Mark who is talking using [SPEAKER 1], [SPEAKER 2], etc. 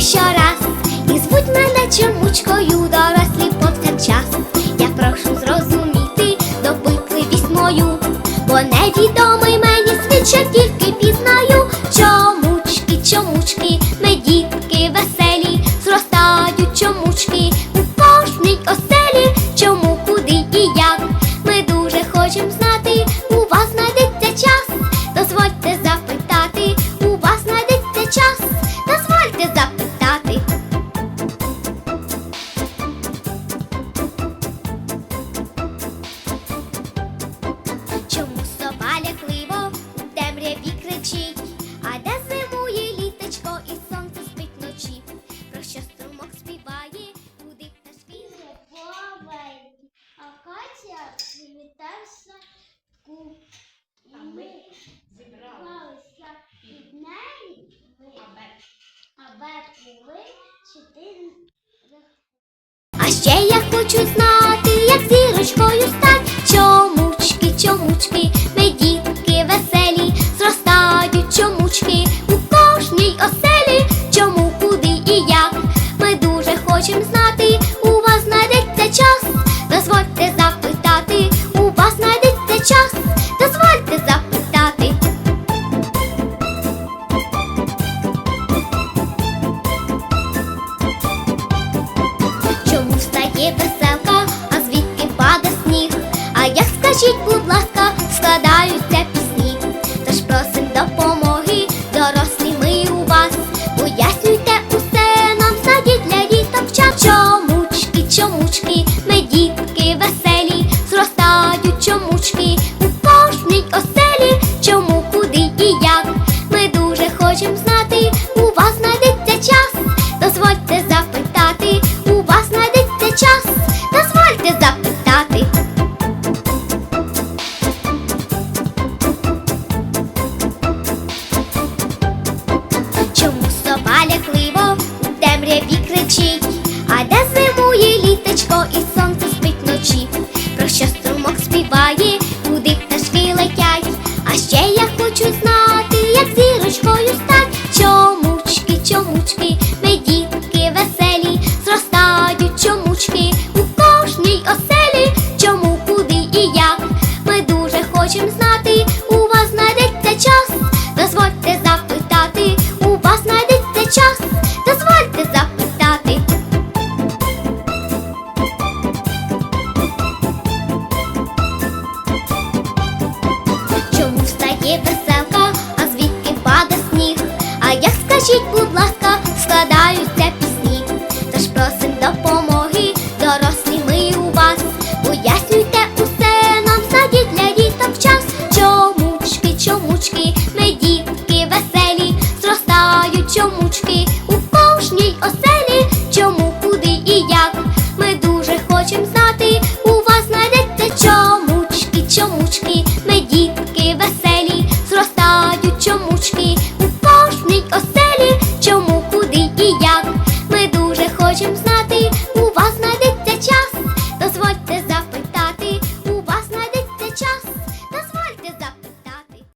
[SPEAKER 1] щораз і звуть мене чомучкою, дорослі повсякчас. Я прошу зрозуміти допитливість мою, бо невідомий мені світ, що тільки пізнаю. Чомучки, чомучки, ми дітки веселі, зростають чомучки у кожній оселі. Чому, куди і як ми дуже хочемо
[SPEAKER 2] акація привітався ку. І А ми зібралися від неї, аби ви чотири.
[SPEAKER 1] А ще я хочу знати, як зірочкою стать. Як будь ласка, складаються пісні? Тож просим допомоги, дорослі ми у вас. Пояснюйте усе нам садіть для діток час. Чомучки, чомучки, ми дітки веселі, зростають чомучки кричить? А де зимує літочко і Скажіть, будь ласка, складаються пісні? Тож просим допомоги, дорослі ми у вас. Пояснюйте усе нам садіть для діток час. Чомучки, чомучки, ми дітки веселі, зростають чомучки у кожній оселі. Чому, куди і як? Ми дуже хочемо знати. У вас знайдеться чомучки, чомучки, ми дітки веселі, зростають чомучки у знати. У вас знайдеться